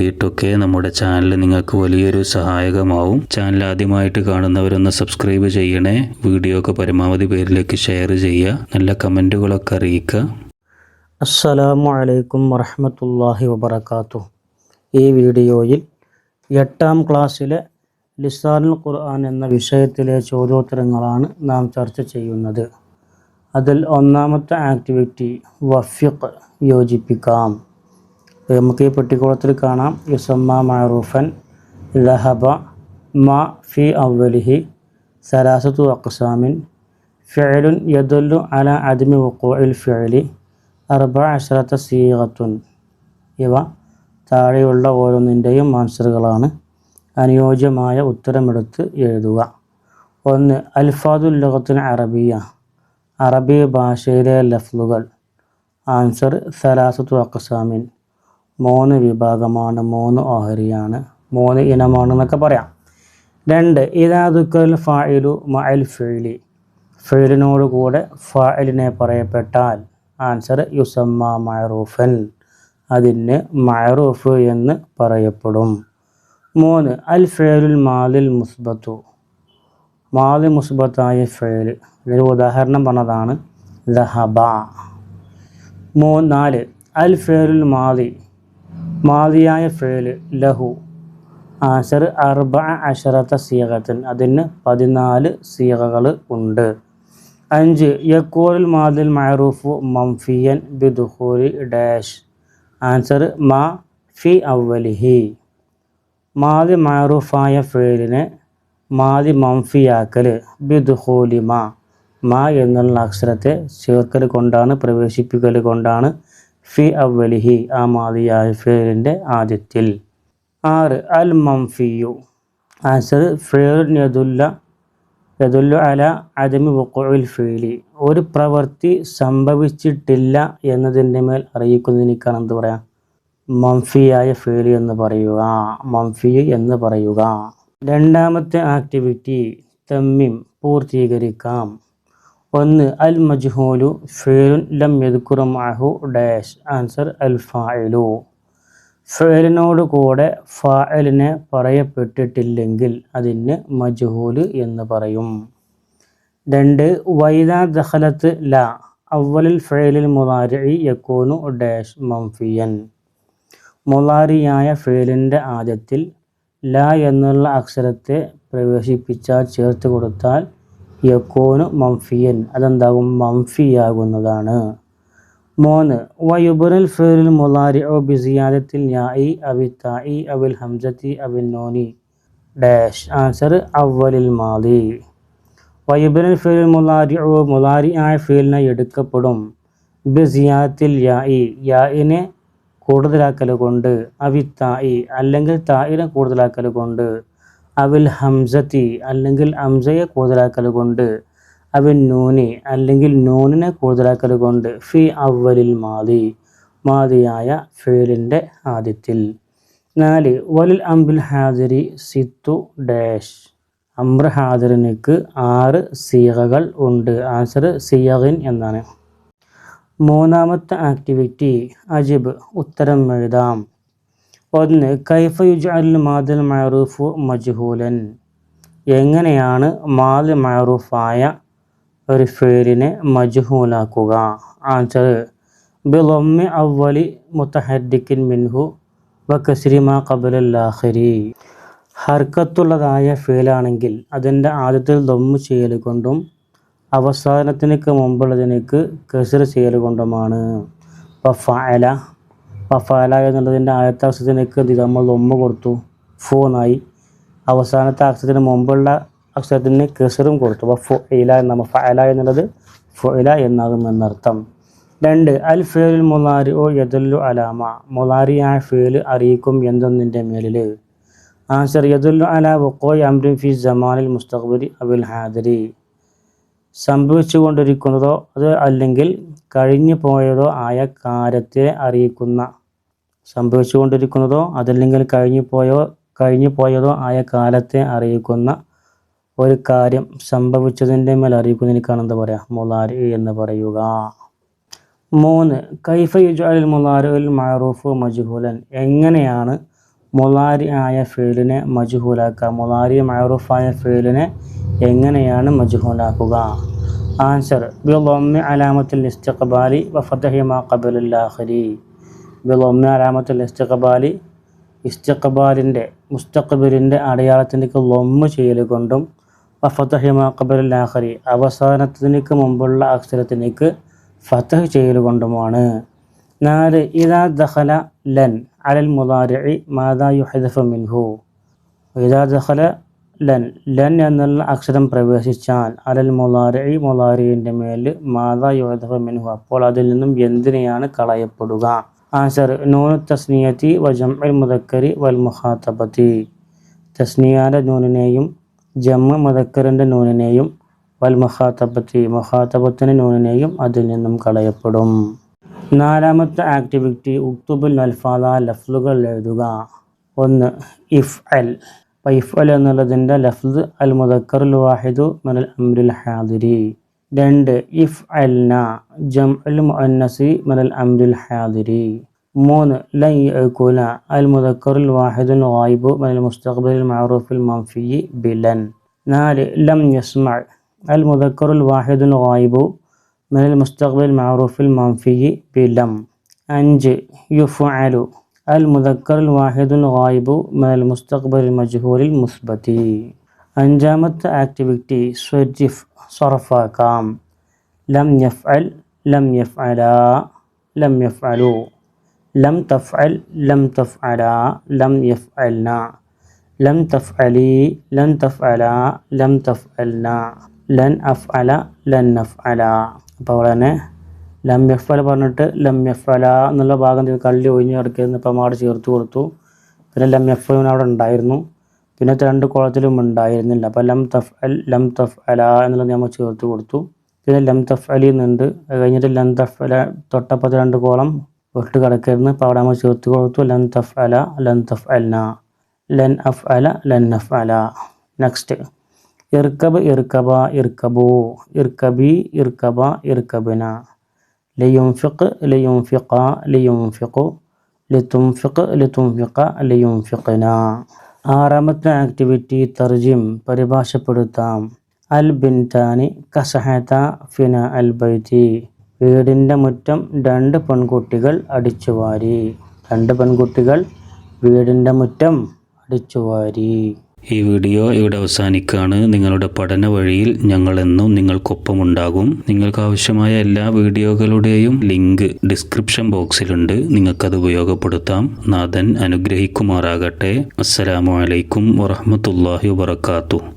വേണ്ടിയിട്ടൊക്കെ നമ്മുടെ ചാനൽ നിങ്ങൾക്ക് വലിയൊരു സഹായകമാവും. ചാനൽ ആദ്യമായിട്ട് കാണുന്നവരൊന്ന് സബ്സ്ക്രൈബ് ചെയ്യണേ. വീഡിയോ ഒക്കെ പരമാവധി പേരിലേക്ക് ഷെയർ ചെയ്യുക. നല്ല കമന്റുകളൊക്കെ അറിയിക്കുക. അസ്സലാമു അലൈക്കും വറഹമത്തല്ലാഹി വബർക്കാത്തു ഈ വീഡിയോയിൽ എട്ടാം ക്ലാസ്സിലെ ലിസാനുൽ ഖുർആൻ എന്ന വിഷയത്തിലെ ചോദ്യോത്തരങ്ങളാണ് നാം ചർച്ച ചെയ്യുന്നത്. അതിൽ ഒന്നാമത്തെ ആക്ടിവിറ്റി വഫിഖ് യോജിപ്പിക്കാം. നമുക്ക് ഈ പെട്ടിക്കുളത്തിൽ കാണാം. യുസമ്മ മാറൂഫൻ ലഹബ മ ഫി അവലിഹി സലാസത്തു അക്സാമിൻ ഫിഅലുൻ യദുല്ലു അല അദ്മി വഖൂഇൽ ഫിഅലി അർബ അഷറത്ത സീഹത്തുൻ ഇവ താഴെയുള്ള ഓരോന്നിന്റെയും ആൻസറുകളാണ്. അനുയോജ്യമായ ഉത്തരമെടുത്ത് എഴുതുക. ഒന്ന് അൽഫാദുൽ ലഗത്തിന് അറബിയ. അറബി ഭാഷയിലെ ലഫ്ലുകൾ ആൻസർ സലാസത്തു അക്സാമിൻ മൂന്ന് വിഭാഗമാണ് മൂന്ന് ഓഹരിയാണ് മൂന്ന് ഇനമാണ് എന്നൊക്കെ പറയാം. രണ്ട് ഇതാദുക്കൽ ഫായിലു മഅൽ ഫെയിലി ഫെയിലിനോട് കൂടെ ഫായിലിനെ പറയപ്പെട്ടാൽ ആൻസർ യുസമ്മ മഅറൂഫൻ അതിന് മഅറൂഫ് എന്ന് പറയപ്പെടും. മൂന്ന് അൽ ഫെയിലുൽ മാലിൽ മുസ്ബത്തു. മാലി മുസ്ബത്തായ ഫെയിൽ ഇതൊരു ഉദാഹരണം പറഞ്ഞതാണ് ദഹബ. മൂന്ന് നാല് അൽ ഫെയിലുൽ മാലി. മാതിയായ ഫേൽ ലഹു. ആശർ അർബ അഷറത്ത സീകത്തൻ അതിന് പതിനാല് സീകകൾ ഉണ്ട്. അഞ്ച് യക്കൂറിൽ മാതിൽ മഅറൂഫു മംഫിയൻ ബിദുഹൂരി ഡാഷ്. ആൻസർ മാ ഫി അവലിഹി മാതി മഅറൂഫായ ഫേലിനെ മാതി മംഫിയാക്കൽ ബിദുഹൂലി മാ. മാ എന്നുള്ള അക്ഷരത്തെ ചേർക്കൽ കൊണ്ടാണ് പ്രവേശിപ്പിക്കൽ കൊണ്ടാണ് ഫി അവലിഹി ആ മാതിയായ ഫേലിന്റെ ആദ്യത്തിൽ. ആറ് അൽ മംഫിയു. ആൻസർ ഫേർ യദുല്ല യദുല്ലു അല അദമി വക്കോയിൽ ഫീലി. ഒരു പ്രവൃത്തി സംഭവിച്ചിട്ടില്ല എന്നതിന്റെ മേൽ അറിയിക്കുന്നതിനേക്കാണ് എന്ത് പറയാം? മംഫിയായ ഫീലി എന്ന് പറയുക. മംഫി എന്ന് പറയുക. രണ്ടാമത്തെ ആക്ടിവിറ്റി തമ്മിം പൂർത്തീകരിക്കാം. ഒന്ന് അൽ മജ്ഹൂലു ഫേലുൻ ലം യദ്കുറ മഅഹു ഡാഷ്. ആൻസർ അൽ ഫായിലു ഫേലിനോട് കൂടെ ഫായിലിനെ പറയപ്പെട്ടിട്ടില്ലെങ്കിൽ അതിന് മജ്ഹൂൽ എന്ന് പറയും. രണ്ട് വൈദ ദഖലത്ത് ല അവലിൽ ഫേലിൽ മുലാരി യക്കൂനു ഡാഷ് മംഫിയൻ. മുലാരിയായ ഫേലിന്റെ ആദ്യത്തിൽ ല എന്നുള്ള അക്ഷരത്തെ പ്രവേശിപ്പിച്ചാൽ ചേർത്ത് കൊടുത്താൽ യക്കോനു മംഫിയൻ. അതെന്താകും മംഫിയാകുന്നതാണ്. മൂന്ന് വയുബുറിൽ ഫേലുൽ മുലാരി ഒ ബിസിയാദത്തിൽ ഞായി അവി തായി അവിൽ ഹംസത്തി അവിൽ നോനി. ഡാഷ്. ആൻസർ അവലിൽ മാലി. വയുബുറിൽ ഫേലുൽ മുലാരി ഒ മുലാരി ആയ ഫീലിനെ എടുക്കപ്പെടും. ബിസിയാദത്തിൽ യായി യായിനെ കൂടുതലാക്കൽ കൊണ്ട് അവി തായി. അല്ലെങ്കിൽ തായിനെ കൂടുതലാക്കൽ കൊണ്ട് അവിൽ ഹംസത്തി അല്ലെങ്കിൽ ഹംസയെ കൂടുതലാക്കൽ കൊണ്ട് അവൻ നൂനി അല്ലെങ്കിൽ നൂനിനെ കൂടുതലാക്കൽ കൊണ്ട് ഫി അവലിൽ മാതി മാതിയായ ഫേലിന്റെ ആദ്യത്തിൽ. നാല് വലിൽ അംബിൽ ഹാദിരി സിത്തു ഡാഷ്. അമ്ര ഹാദിറിനക്ക് ആറ് സീഹകൾ ഉണ്ട്. ആൻസർ സിയഹിൻ എന്നാണ്. മൂന്നാമത്തെ ആക്ടിവിറ്റി അജിബ് ഉത്തരം എഴുതാം. ഒന്ന് കൈഫ യുജഅൽ മാദുൽ മഅറൂഫു മജ്ഹൂലൻ. എങ്ങനെയാണ് മാദ് മഅറൂഫായ ഒരു ഫേലിനെ മജ്ഹൂലാക്കുക? ആൻസർ ബിലൊമ്മി അവലി മുത്തഹദ്ദിക്കിൻ മിൻഹു വ കസ്രിമ ഖബലല്ലാഖിരി. ഹർക്കത്തുള്ളതായ ഫേലാണെങ്കിൽ അതിന്റെ ആദ്യത്തിൽ ദമ്മു ചെയ്യൽ കൊണ്ടും അവസാനത്തിനൊക്കെ മുമ്പുള്ളതിനേക്ക് കസിർ ചെയ്യൽ കൊണ്ടുമാണ്. ഫഅല ഫഫാല എന്നുള്ളതിന്റെ ആദ്യത്തെ അക്ഷരത്തിനേക്ക് എന്ത് ചെയ്തു. നമ്മൾ ഒമ്മ കൊടുത്തു. ഫോന്നായി അവസാനത്തെ അക്ഷരത്തിന് മുമ്പുള്ള അക്ഷരത്തിന് കെസറും കൊടുത്തു. അപ്പോൾ ഫോ ഇല എന്ന ഫയല എന്നുള്ളത് ഫൊയില എന്നാകും എന്നർത്ഥം രണ്ട് അൽ ഫേൽ മുലാരി ഓ യദുല്ലു അലാമ. മുലാരിയായ ഫേൽ അറിയിക്കും എന്തൊന്നിന്റെ മേലിൽ. ആൻസർ യദുല്ലു അല വക്കോയ് അംരിൻ ഫി ജമാനിൽ മുസ്തഖബരി അബുൽ ഹാദരി. സംഭവിച്ചുകൊണ്ടിരിക്കുന്നതോ അത് അല്ലെങ്കിൽ കഴിഞ്ഞു പോയതോ ആയ കാര്യത്തെ അറിയിക്കുന്ന സംഭവിച്ചുകൊണ്ടിരിക്കുന്നതോ അതല്ലെങ്കിൽ കഴിഞ്ഞു പോയോ കഴിഞ്ഞു പോയതോ ആയ കാലത്തെ അറിയിക്കുന്ന ഒരു കാര്യം സംഭവിച്ചതിന്റെ മേൽ അറിയിക്കുന്നതിനേക്കാണ് എന്താ പറയുക മുലാരി എന്ന് പറയുക. മൂന്ന് കൈഫ യുജാലിൽ മുലാരിൽ മാറൂഫ് മജ്ഹൂലൻ. എങ്ങനെയാണ് മുലാരി ആയ ഫീലിനെ മജ്ഹൂലാക്കുക? മുലാരി മഅറൂഫായ ഫീലിനെ എങ്ങനെയാണ് മജ്ഹൂലാക്കുക? ആൻസർ ബിളൊമ്മ അലാമത്തിൽ ഇസ്തഖബാലി വഫതഹി മാ ഖബലുൽ ആഖിരി. ബിളൊമ്മ അലാമത്തുൽ ഇസ്തഖബാലി ഇസ്തഖബാലിന്റെ മുസ്തഖബിലിന്റെ അടയാളത്തിലേക്ക് ലൊമ്മ ചെയ്യൽ കൊണ്ടും വഫതഹി മാ ഖബലുൽ ആഖിരി അവസാനത്തിനേക്ക് മുമ്പുള്ള അക്ഷരത്തിലേക്ക് ഫതഹ് ചെയ്യൽ കൊണ്ടുമാണ്. നാല് ഇദാ ദഖല ലൻ അലൽ മുലാരിഇ മാതാ യുഹദഫു മിൻഹു. ഇതാ ദഖല ലൻ ലൻ എന്നുള്ള അക്ഷരം പ്രവേശിച്ചാൽ അലൽ മുലാരിഇ മുലാരിന്റെ മേൽ മാതാ യുഹദഫു മിൻഹു. അപ്പോൾ അതിൽ നിന്നും എന്തിനെയാണ് കളയപ്പെടുക? ആൻസർ നൂനു തസ്നിയത്തി വജം അൽ മുദക്കരി വൽ മുഹാത്തബത്തി തസ്നിയാന്റെ നൂനിനെയും ജമ്മ മുദക്കറിന്റെ നൂനിനെയും വൽ മുഹാത്തബത്തി മുഹാത്തബത്തിന്റെ നൂനിനെയും അതിൽ നിന്നും കളയപ്പെടും. നാലാമത്തെ ആക്ടിവിറ്റി ഉക്തുബുൽ അൽഫാദ ലഫ്ലുകൾ എഴുതുക. ഒന്ന് ഇഫ് അൽ ഇഫ് അൽ എന്നുള്ളതിന്റെ ലഫ്ദ് അൽ മുദക്കറുൽ വാഹിദു മനൽ അമ്രുൽ ഹാദിരി. രണ്ട് ഇഫ് അൽന ജം അൽ മുഅന്നസി മലൽ അംരിൽ ഹാദിരി മൂന്ന് ലൻ യഅകുല അൽ മുദക്കറുൽ വാഹിദുൽ ഗായിബു മലൽ മുസ്തഖ്ബലിൽ മഅറൂഫിൽ മൻഫി ബിലൻ നാല് ലം യസ്മഅ അൽ മുദക്കറുൽ വാഹിദുൽ ഗായിബു മലൽ മുസ്തഖ്ബലിൽ മഅറൂഫിൽ മൻഫി ബിലം അഞ്ച് യുഫഅലു അൽ മുദക്കറുൽ വാഹിദുൽ ഗായിബു മലൽ മുസ്തഖ്ബലിൽ മജ്ഹൂലിൽ മുസ്ബതി അഞ്ചാമത്തെ ആക്ടിവിറ്റി സ്വജിഫ് സൊറഫാക്കാം ലം യഫ് അൽ ലം യഫ് അല ലം യഫ് അലു ലം തഫ് അൽ ലം തഫ് അല ലം യഫ് അൽന ലം തഫ് അലി ലൻ തഫ് അല ലം തഫ് അൽന ലൻ അഫ് അല ലൻ അഫ് അല അപ്പോൾ അവിടെ തന്നെ ലം എഫ് അല പറഞ്ഞിട്ട് ലം എഫ് അല എന്നുള്ള ഭാഗം കള്ളി ഒഴിഞ്ഞ് കിടക്കുന്നത് ഇപ്പോൾ നമ്മൾ അവിടെ ചേർത്ത് കൊടുത്തു. പിന്നെ ലം എഫ് അവിടെ ഉണ്ടായിരുന്നു. പിന്നെ രണ്ട് കോളത്തിലും ഉണ്ടായിരുന്നില്ല. അപ്പോൾ ലം തഫ് അൽ ലം തഫ് അല എന്നുള്ളത് നമ്മൾ ചേർത്ത് കൊടുത്തു. പിന്നെ ലം തഫ് അലി എന്നുണ്ട്. അത് കഴിഞ്ഞിട്ട് ലം തഫ് അല തൊട്ടപ്പത്ത് രണ്ട് കോളം വിട്ട് കിടക്കരുന്ന്. അപ്പോൾ അവിടെ നമ്മൾ ചേർത്ത് കൊടുത്തു. ലം തഫ് അല ലൻ തഫ് അൽന. ലൻ അഫ് അല ലൻ അഫ് അല. നെക്സ്റ്റ് ഇർക്കബ് ഇർക്കബ ഇർക്കബു. ഇർക്കബി ഇർക്കബ ഇർക്കബന. ലിയുംഫിഖ് ലിയുംഫിഖ ലിയുംഫിഖു. ലിതുംഫിഖ് ലിതുംഫിഖ ലിയുംഫിഖന. ആറാമത്തെ ആക്ടിവിറ്റി തർജിം പരിഭാഷപ്പെടുത്താം. അൽ ബിൻതാനി കസഹത ഫിന അൽ ബൈതി. വീടിന്റെ മുറ്റം രണ്ട് പെൺകുട്ടികൾ അടിച്ചുവാരി. രണ്ട് പെൺകുട്ടികൾ വീടിന്റെ മുറ്റം അടിച്ചുവാരി. ഈ വീഡിയോ ഇവിടെ അവസാനിക്കുകയാണ്. നിങ്ങളുടെ പഠന വഴിയിൽ ഞങ്ങളെന്നും നിങ്ങൾക്കൊപ്പം നിങ്ങൾക്കൊപ്പമുണ്ടാകും. നിങ്ങൾക്ക് ആവശ്യമായ എല്ലാ വീഡിയോകളുടെയും ലിങ്ക് ഡിസ്ക്രിപ്ഷൻ ബോക്സിലുണ്ട്. നിങ്ങൾക്കത് ഉപയോഗപ്പെടുത്താം. നാഥൻ അനുഗ്രഹിക്കുമാറാകട്ടെ. അസ്സലാമു അലൈക്കും വബറകാതുഹു.